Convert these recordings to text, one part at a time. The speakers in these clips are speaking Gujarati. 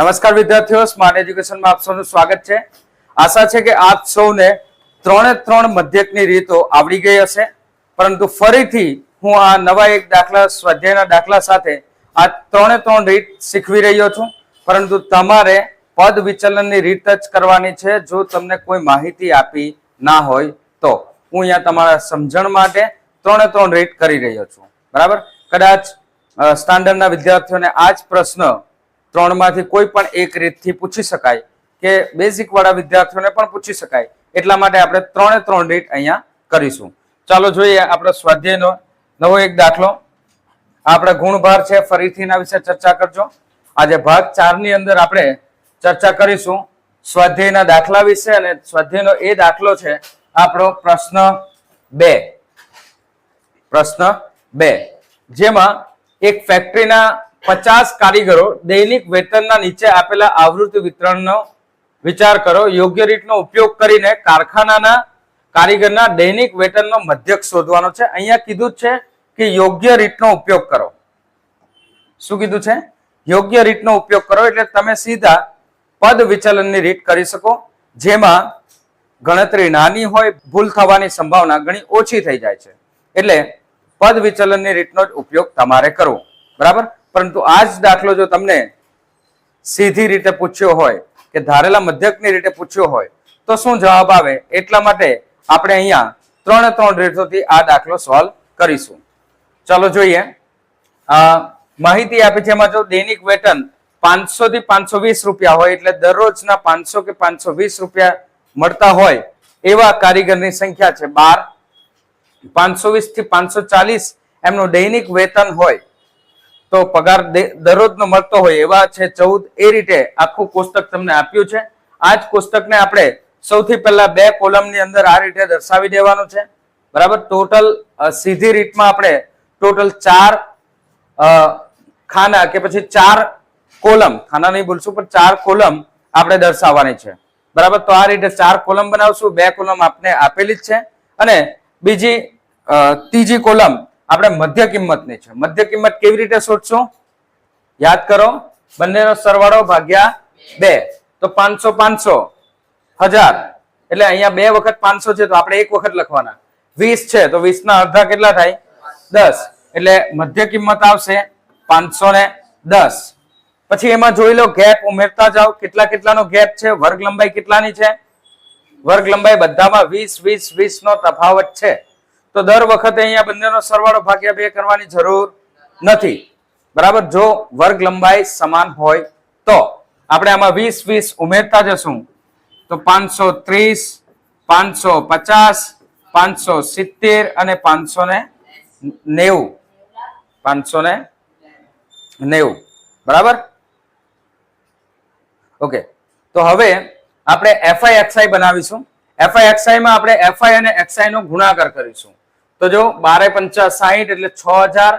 નમસ્કાર વિદ્યાર્થીઓ, સ્માર્ટ એજ્યુકેશનમાં આપ સૌનું સ્વાગત છે. આશા છે કે આપ સૌને ત્રણે ત્રણ મધ્યકની રીતો આવડી ગઈ હશે. પરંતુ ફરીથી હું આ નવા એક દાખલા, સ્વાધ્યાયના દાખલા સાથે આ ત્રણે ત્રણ રીત શીખવી રહ્યો છું. પરંતુ તમારે પદ વિચલનની રીત જ કરવાની છે. જો તમને કોઈ માહિતી આપી ના હોય તો હું અહીંયા તમારા સમજણ માટે ત્રણે ત્રણ રીત કરી રહ્યો છું. બરાબર? કદાચ સ્ટાન્ડર્ડના વિદ્યાર્થીઓને આ જ પ્રશ્ન ત્રણમાંથી કોઈ પણ એક રીતથી પૂછી શકાય કે બેઝિક વાળા વિદ્યાર્થીઓને પણ પૂછી શકાય. એટલા માટે આપણે ત્રણે ત્રણ રીત અહીંયા કરીશું. ચાલો જોઈએ આપણો સ્વાધ્યાયનો નવો એક દાખલો. આપણે ગુણભાર છે, ફરીથી એના વિશે ચર્ચા કરજો. આજે ભાગ ચારની અંદર આપણે ચર્ચા કરીશું સ્વાધ્યાયના દાખલા વિશે અને સ્વાધ્યાયનો એ દાખલો છે આપણો પ્રશ્ન બે. પ્રશ્ન બે. જેમાં એક ફેક્ટરીના પચાસ કારીગરો દૈનિક વેતનના નીચે આપેલા આવૃત્તિ વિતરણનો વિચાર કરો. યોગ્ય રીતનો ઉપયોગ કરીને કારખાનાના કારીગરના દૈનિક વેતનનો મધ્યક શોધવાનો છે. અહીંયા કીધું છે કે યોગ્ય રીતનો ઉપયોગ કરો. શું કીધું છે? યોગ્ય રીતનો ઉપયોગ કરો એટલે તમે સીધા પદ વિચલનની રીત કરી શકો. જેમાં ગણતરી નાની હોય, ભૂલ થવાની સંભાવના ઘણી ઓછી થઈ જાય છે. એટલે પદ વિચલનની રીતનો જ ઉપયોગ તમારે કરવો. બરાબર? પરંતુ આ જ દાખલો જો તમને સીધી રીતે પૂછ્યો હોય કે ધારેલા મધ્યકની રીતે પૂછ્યો હોય, તો શું જવાબ આવે? એટલા માટે આપણે અહીંયા ત્રણે ત્રણ રીતોથી આ દાખલો સોલ્વ કરીશું. ચાલો જોઈએ. માહિતી આપી છે એમાં જો દૈનિક વેતન પાંચસો થી પાંચસો વીસ રૂપિયા હોય, એટલે દરરોજના પાંચસો કે પાંચસો વીસ રૂપિયા મળતા હોય, એવા કારીગરની સંખ્યા છે બાર. પાંચસો વીસથી પાંચસો ચાલીસ એમનું દૈનિક વેતન હોય તો પગાર દરરોજનો મળતો હોય એવા છે ચૌદ. એ રીતે આખું કોષ્ટક તમને આપ્યું છે. આ જ કોષ્ટકને આપણે સૌથી પહેલા બે કોલમની અંદર આ રીતે દર્શાવી દેવાનું છે. બરાબર? ટોટલ સીધી રીતમાં આપણે ટોટલ ચાર ખાના કે પછી ચાર કોલમ, ખાના નહીં બોલશું પણ ચાર કોલમ આપણે દર્શાવવાની છે. બરાબર? તો આ રીતે ચાર કોલમ બનાવશું. બે કોલમ આપને આપેલી જ છે. અને બીજી ત્રીજી કોલમ આપણે મધ્ય કિંમતની છે. મધ્ય કિંમત કેવી રીતે શોધશું? યાદ કરો, બંનેનો સરવાળો ભાગ્યા બે. તો પાંચસો પાંચસો, હજાર. એટલે અહીંયા બે વખત પાંચસો છે, તો આપણે એક વખત લખવાના. વીસ છે, તો વીસ ના અડધા કેટલા થાય? દસ. એટલે મધ્ય કિંમત આવશે પાંચસો ને દસ. પછી એમાં જોઈ લો, ગેપ ઉમેરતા જાઓ. કેટલા કેટલાનો ગેપ છે? વર્ગ લંબાઈ કેટલાની છે? વર્ગ લંબાઈ બધામાં વીસ વીસ વીસ નો તફાવત છે. તો દર વખતે અહીંયા બંનેનો સરવાળો ભાગ્યા બે કરવાની જરૂર નથી. બરાબર? જો વર્ગ લંબાઈ સમાન હોય તો. આપણે આમાં વીસ વીસ ઉમેરતા જશું. તો પાંચસો ત્રીસ, પાંચસો પચાસ, પાંચસો સિત્તેર અને પાંચસો ને નેવું. પાંચસો ને નેવું. બરાબર? ઓકે. તો હવે આપણે એફઆઈ એક્સઆઈ બનાવીશું. એફઆઈ એક્સઆઈ માં આપણે એફઆઈ અને એક્સઆઈ નો ગુણાકાર કરીશું. તો જો બારે પંચા સાહીઠ એટલે છ હજાર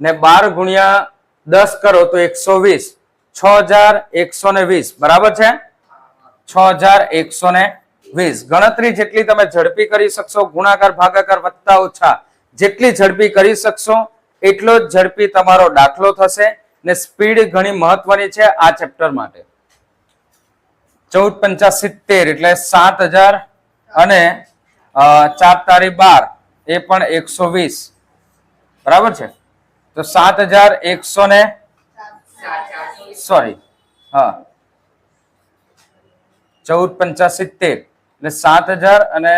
ને બાર ગુણ્યા દસ કરો તો એકસો વીસ. છ હજાર એકસો ને વીસ. બરાબર છે? છ હજાર એકસો ને વીસ. ગણતરી જેટલી તમે ઝડપી કરી શકશો, ગુણાકાર, ભાગાકાર વત્તા ઓછા જેટલી ઝડપી કરી શકશો, એટલો જ ઝડપી તમારો દાખલો થશે ને સ્પીડ ઘણી મહત્વની છે આ ચેપ્ટર માટે. ચૌદ પંચા સિત્તેર એટલે સાત હજાર અને ચાર તારીખ બાર. એ પણ એકસો વીસ. બરાબર છે? તો સાત હજાર એકસો ને સોરી, હા. ચૌદ પંચા સિત્તેર એટલે સાત હજાર અને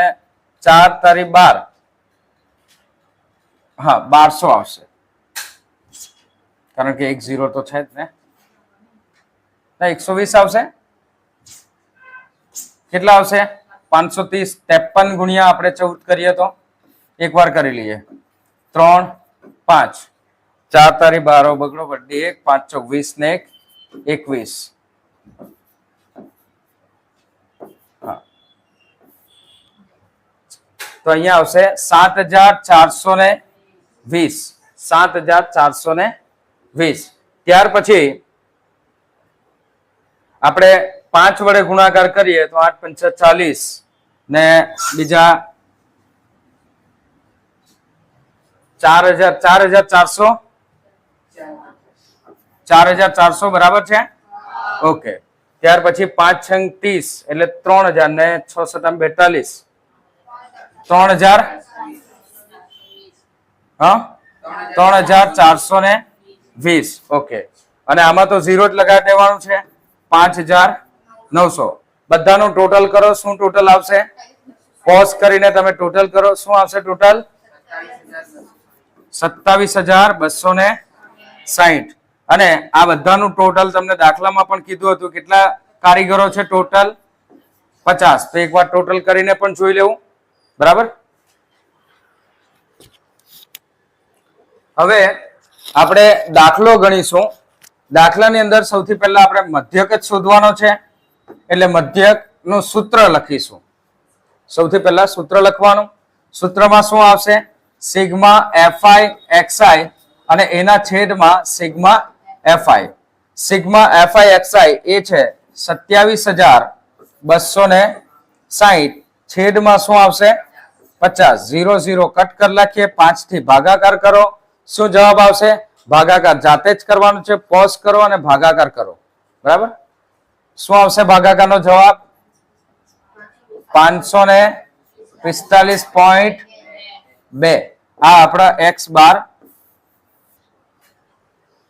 ચાર તારીખ બાર. હા, બારસો આવશે. કારણ કે એક ઝીરો તો છે જ ને, એકસો વીસ આવશે. કેટલા આવશે? પાંચસો ત્રીસ. ત્રેપન ગુણ્યા આપણે ચૌદ કરીએ તો? એકવાર કરી લઈએ. ત્રણ, પાંચ. ચાર તારીખ બારો બગડો બડે એક, પાંચ ચોક વીસ ને એક, એકવીસ. તો અહીંયા આવશે સાત હજાર ચારસો ને વીસ. સાત હજાર ચારસો ને વીસ. ત્યાર પછી આપણે પાંચ વડે ગુણાકાર કરીએ તો આઠ પંચા ચાલીસ ને બીજા ચાર હજાર ચાર હજાર ચારસો? ચાર હજાર ચારસો બરાબર છે? ઓકે. ત્યાર પછી પાંચ છંગ ત્રીસ, એટલે ત્રણ હજાર ને છ સત્તામ બેતાલીસ. ત્રણ હજાર? હા? ત્રણ હજાર ચારસો ને વીસ. ઓકે. અને આમાં તો ઝીરો જ લગાવી દેવાનું છે. પાંચ હજાર નવસો. બધાનું ટોટલ કરો, શું ટોટલ આવશે? પોઝ કરીને તમે ટોટલ કરો. શું આવશે ટોટલ? સત્તાવીસ હજાર બસો ને સાહીઠ. અને આ બધાનું ટોટલ તમને દાખલામાં પણ કીધું હતું, કેટલા કારીગરો છે ટોટલ? પચાસ. તો એકવાર ટોટલ કરીને પણ જોઈ લેવું. બરાબર? હવે આપણે દાખલો ગણીશું. દાખલાની અંદર સૌથી પહેલા આપણે મધ્યક જ શોધવાનો છે, એટલે મધ્યક સૂત્ર લખીશું. સૌથી પહેલા સૂત્ર લખવાનું. સૂત્રમાં શું આવશે? સિગ્મા એફઆઈ, એક્સઆઈ અને એના છેદમાં sigma F I. Sigma F I, X I એ છે સત્યાવીસ હજાર બસો ને સાહીઠ. છેદમાં શું આવશે? પચાસ. Zero zero. કટ કરી નાખીએ. પાંચથી ભાગાકાર કરો. શું જવાબ આવશે? ભાગાકાર જાતે જ કરવાનું છે. પોઝ કરો અને ભાગાકાર કરો. બરાબર? શું આવશે ભાગાકારનો જવાબ? પાંચસો ને પિસ્તાલીસ પોઈન્ટ બે. આ આપણા એક્સ બાર.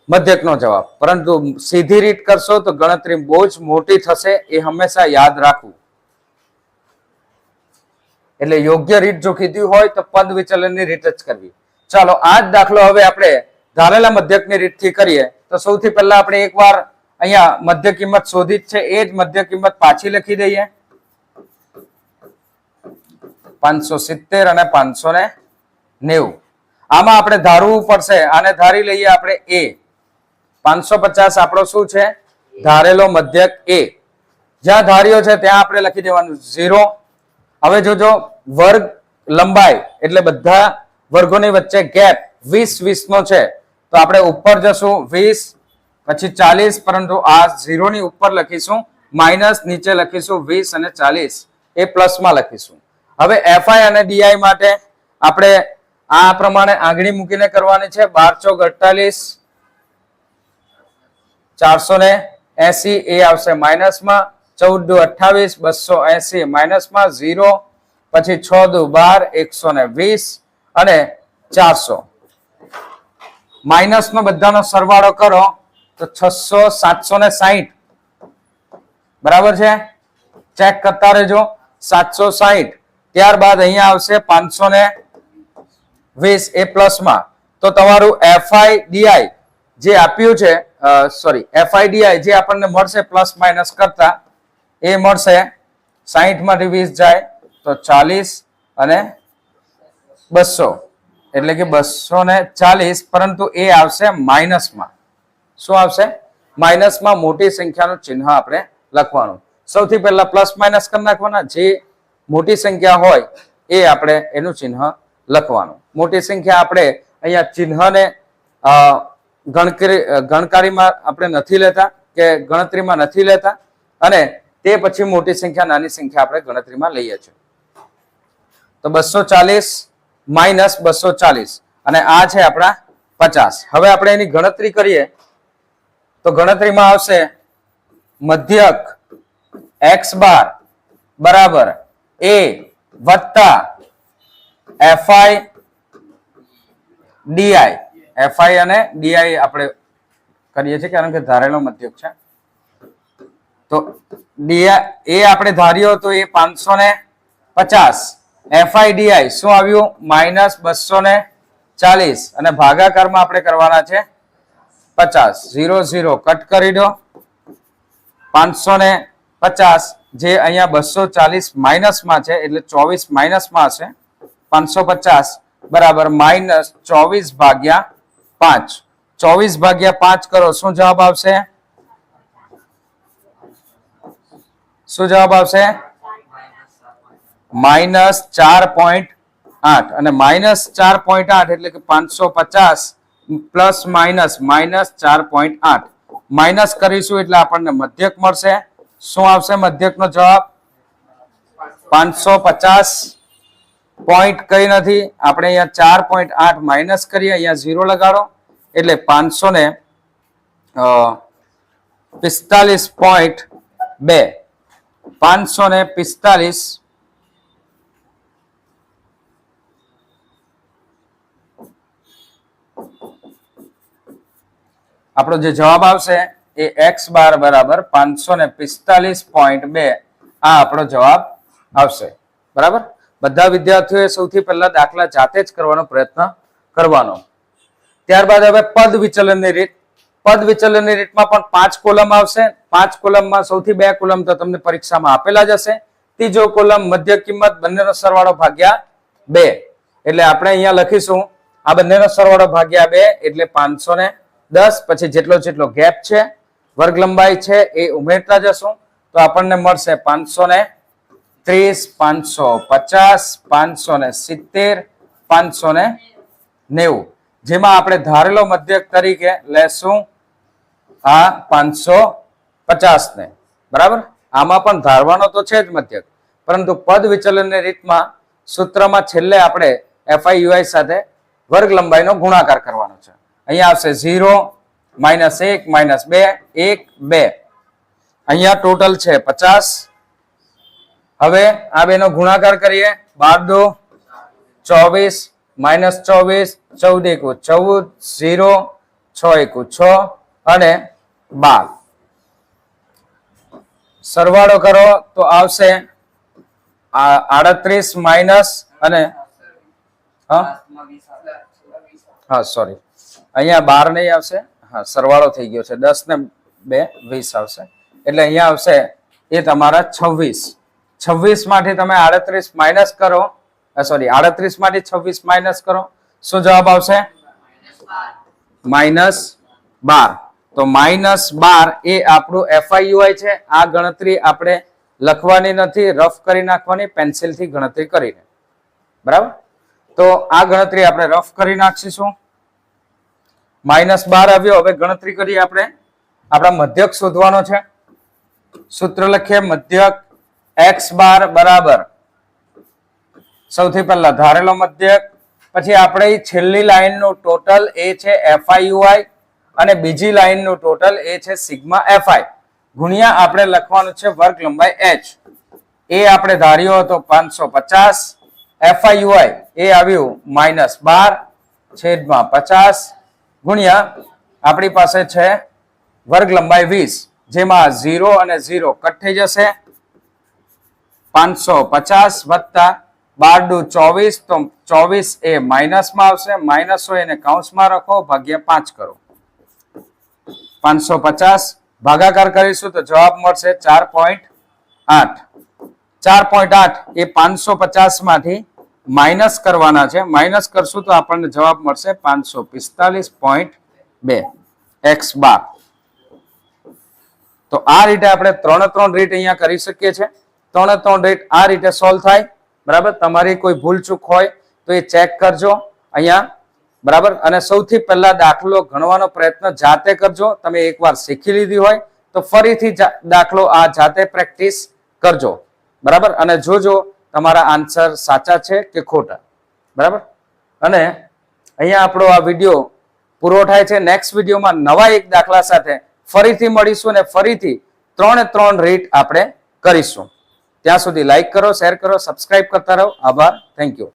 મધ્યકનો જવાબ. પરંતુ સીધી રીત કરશો તો ગણતરી બહુ જ મોટી થશે એ હંમેશા યાદ રાખવું. એટલે યોગ્ય રીત જો કીધી હોય તો પદ વિચલનની રીત જ કરવી. ચાલો, આ જ દાખલો હવે આપણે ધારેલા મધ્યકની રીતથી કરીએ. તો સૌથી પહેલા આપણે એકવાર અહીંયા મધ્ય કિંમત શોધી જ છે. એ જ મધ્ય કિંમત પાછી લખી દઈએ. પાંચસો સિત્તેર અને પાંચસો નેવું. આમાં આપણે ધારવું પડશે. આને ધારી લઈએ આપણે એ. પાંચસો પચાસ આપણો શું છે? ધારેલો મધ્યક એ. જ્યાં ધાર્યો છે, ત્યાં આપણે લખી દેવાનું ઝીરો. હવે જોજો, વર્ગ લંબાઈ, એટલે બધા વર્ગોની વચ્ચે ગેપ વીસ વીસ નો છે. તો આપણે ઉપર જશું, વીસ, પછી ચાલીસ, પરંતુ આ ઝીરો ની ઉપર લખીશું, માઇનસ નીચે લખીશું, વીસ અને ચાલીસ. એ પ્લસમાં લખીશું. હવે એફઆઈ અને ડીઆઈ માટે આપણે આ પ્રમાણે આંગળી મૂકીને કરવાની છે બાર ચોક અડતાલીસ, ચારસો ને એસી, એ આવશે માઇનસમાં ચૌદ દુ અઠ્ઠાવીસ, બસો એસી માઇનસમાં, ઝીરો, પછી છ દુ બાર, એકસો ને વીસ અને ચારસો. માઇનસ નો બધાનો સરવાળો કરો, તો છસો સાતસો ને સાહીઠ બરાબર છે? ચેક કરતા રહેજો, સાતસો સાહીઠ ત્યારબાદ અહીંયા આવશે પાંચસો ને વીસ એ પ્લસમાં તો તમારું એફઆઈડીઆઈ જે આપ્યું છે સોરી એફઆઈડીઆઈ જે આપણને મળશે પ્લસ માઇનસ કરતા, એ મળશે સાહીઠમાંથી વીસ જાય તો ચાલીસ અને બસો. એટલે કે બસો ને ચાલીસ, પરંતુ એ આવશે માઇનસમાં શું આવશે? માઇનસમાં મોટી સંખ્યાનું ચિહ્ન આપણે લખવાનું. સૌથી પહેલા પ્લસ માઇનસ કરી નાખવાના. જે મોટી સંખ્યા હોય, એ આપણે એનું ચિહ્ન લખવાનું. મોટી સંખ્યા આપણે અહીંયા ચિહ્નને ગણકરી ગણકારીમાં આપણે નથી લેતા કે ગણતરીમાં નથી લેતા અને તે પછી મોટી સંખ્યા, નાની સંખ્યા આપણે ગણતરીમાં લઈએ છીએ. તો બસો ચાલીસ માઇનસ બસો ચાલીસ અને આ છે આપણા પચાસ. હવે આપણે એની ગણતરી કરીએ. તો ગણતરીમાં આવશે મધ્યક એક્સ બાર બરાબર એ વત્તા F I D I F I અને ડીઆઈ આપણે કરીએ છીએ, કારણ કે ધારેલો મધ્યક છે. તો ડીઆઈ એ આપણે ધાર્યો તો એ પાંચસો. ને પચાસ એફઆઈડીઆઈ શું આવ્યું? માઇનસ બસો ને ચાલીસ. અને ભાગાકારમાં આપણે કરવાના છે પચાસ. Zero zero. કટ કરી દો. પાંચસો ને પચાસ. જે અહીંયા બસો ચાલીસ માઇનસમાં છે, એટલે ચોવીસ માઇનસમાં હશે. પાંચસો પચાસ બરાબર માઇનસ ચોવીસ ભાગ્યા પાંચ. ચોવીસ ભાગ્યા પાંચ કરો, શું જવાબ આવશે? શું જવાબ આવશે? માઇનસ ચાર પોઈન્ટ આઠ. અને માઇનસ ચાર પોઈન્ટ આઠ એટલે કે પાંચસો પચાસ પ્લસ માઇનસ માઇનસ ચાર પોઈન્ટ આઠ. માઇનસ કરીશું એટલે આપણને મધ્યક મળશે. શું આવશે મધ્યકનો જવાબ? પાંચસો પચાસ પોઈન્ટ કઈ નથી. આપણે અહીંયા ચાર પોઈન્ટ આઠ માઇનસ કરીએ, અહીંયા ઝીરો લગાડો. એટલે પાંચસો ને પિસ્તાલીસ પોઈન્ટ બે. પાંચસો ને પિસ્તાલીસ આપણો જે જવાબ આવશે એ એક્સ બાર બરાબર પાંચસો ને પિસ્તાલીસ પોઈન્ટ બે. આ આપણો જવાબ આવશે. બરાબર? બધા વિદ્યાર્થીઓએ સૌથી પહેલા દાખલા જાતે જ કરવાનો પ્રયત્ન કરવાનો. ત્યારબાદ હવે પદ વિચલનની રીત. પદ વિચલનની રીતમાં પણ પાંચ કોલમ આવશે. પાંચ કોલમમાં સૌથી બે કોલમ તો તમને પરીક્ષામાં આપેલા જ હશે. ત્રીજો કોલમ મધ્ય કિંમત બંનેનો સરવાળો ભાગ્યા બે. એટલે આપણે અહીંયા લખીશું, આ બંનેનો સરવાળો ભાગ્યા બે એટલે પાંચસો ને દસ. પછી જેટલો જેટલો ગેપ છે વર્ગ લંબાઈ છે, એ ઉમેરતા જશું. તો આપણને મળશે પાંચસો ત્રીસ પાંચસો પચાસ, પાંચસો ને સિત્તેર, પાંચસો ને નેવું. જેમાં આપણે ધારેલો મધ્યક તરીકે લેશું આ પાંચસો પચાસ ને બરાબર? આમાં પણ ધારવાનો તો છે જ મધ્યક. પરંતુ પદ વિચલનની રીતમાં સૂત્રમાં છેલ્લે આપણે એફઆઈયુઆઈ સાથે વર્ગ લંબાઈનો ગુણાકાર કરવાનો છે. અહીંયા આવશે ઝીરો, માઇનસ એક, માઇનસ બે, એક, બે. અહીંયા ટોટલ છે પચાસ હવે આ બેનો ગુણાકાર કરીએ. બાર દો, ચોવીસ, માઇનસ ચોવીસ, ચૌદ એકુ, ચૌદ, ઝીરો, છ એકુ, છ અને બાર. સરવાળો કરો તો આવશે આડત્રીસ માઇનસ અને હા? સોરી અહીંયા બાર નહીં આવશે. હા, સરવાળો થઈ ગયો છે. દસ ને બે, વીસ આવશે. એટલે અહીંયા આવશે એ તમારા છવ્વીસ. છવ્વીસમાંથી તમે આડત્રીસ માઇનસ કરો સોરી આડત્રીસમાંથી છવ્વીસ માઇનસ કરો. શું જવાબ આવશે? માઇનસ બાર. તો માઇનસ બાર એ આપણું એફઆઈયુઆઈ છે. આ ગણતરી આપણે લખવાની નથી, રફ કરી નાખવાની પેન્સિલથી ગણતરી કરીને. બરાબર? તો આ ગણતરી આપણે રફ કરી નાખીશું. માઇનસ બાર આવ્યો, હવે ગણતરી કરીએ આપણે. આપણા મધ્યક શોધવાનો છે. સૂત્ર લખીએ, મધ્યક એક્સ બાર બરાબર. સૌથી પહેલા ધારેલો મધ્યક, પછી આપણે છેલ્લી લાઈનનું ટોટલ એ છે એફઆઈયુઆઈ અને બીજી લાઈનનું ટોટલ એ છે સિગ્મા એફઆઈ ગુણ્યા આપણે લખવાનું છે વર્ગ લંબાઈ એચ એ આપણે ધાર્યો હતો પાંચસો પચાસ. એફઆઈયુઆઈ એ આવ્યું માઇનસ બાર, છેદમાં પચાસ. ગુણ્યા આપણી પાસે છે વર્ગ લંબાઈ વીસ, જેમાં ઝીરો અને ઝીરો કટ થઈ જશે. પાંચસો પચાસ વત્તા બાર દુ ચોવીસ, તો ચોવીસ એ માઇનસમાં આવશે, માઇનસ હોય એને કૌંસમાં રાખો, ભાગ્યા પાંચ કરો. પાંચસો પચાસ ભાગાકાર કરીશું તો જવાબ મળશે ચાર પોઈન્ટ આઠ. ચાર પોઈન્ટ આઠ એ પાંચસો પચાસમાંથી માઇનસ કરવાના છે. માઇનસ કરશું તો આપણને જવાબ મળશે પાંચસો પિસ્તાલીસ પોઈન્ટ બે. એક્સ બાર. તો આ રીતે આપણે ત્રણ ત્રણ રીત અહીંયા કરી શકીએ છીએ. ત્રણે ત્રણ રીત આ રીતે સોલ્વ થાય, બરાબર? તમારી કોઈ ભૂલચૂક હોય તો એ ચેક કરજો અહીંયા, બરાબર? અને સૌથી પહેલા દાખલો ગણવાનો પ્રયત્ન જાતે કરજો. તમે એકવાર શીખી લીધી હોય તો ફરીથી દાખલો આ જાતે પ્રેક્ટિસ કરજો, બરાબર? અને જોજો તમારા આન્સર સાચા છે કે ખોટા, બરાબર? અને અહીંયા આપણો આ વીડિયો પૂરો થાય છે. નેક્સ્ટ વિડીયોમાં નવા એક દાખલા સાથે ફરીથી મળીશું અને ફરીથી ત્રણે ત્રણ રીટ આપણે કરીશું. ત્યાં સુધી લાઇક કરો શેર કરો સબસ્ક્રાઇબ કરતા રહો. આભાર. Thank you